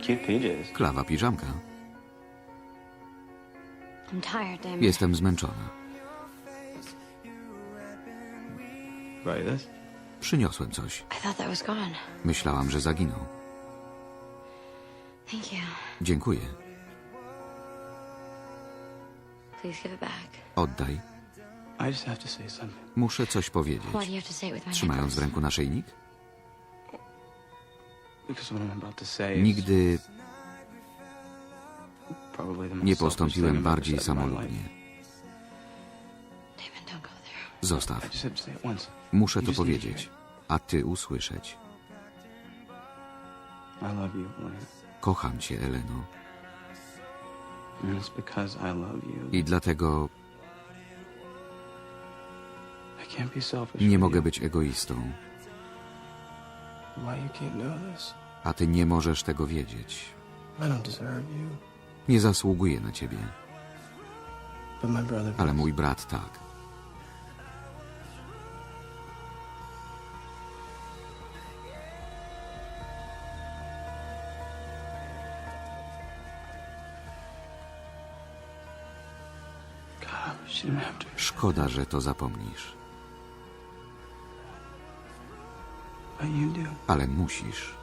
Cute PJs. Klawa piżamka. I'm tired, Damon. Jestem zmęczona. Right, this? Przyniosłem coś. I thought that was gone. Myślałam, że zaginął. Thank you. Dziękuję. Please give it back. Oddaj. Muszę coś powiedzieć. Why do you have to say it with my Trzymając w ręku naszyjnik? Because what I'm about to say is Nigdy probably the most nie postąpiłem bardziej samolubnie. Zostaw. Muszę to powiedzieć, a ty usłyszeć. Kocham cię, Eleno. I dlatego nie mogę być egoistą. A ty nie możesz tego wiedzieć. Nie zasługuję na ciebie. Ale mój brat tak. Szkoda, że to zapomnisz. Ale musisz.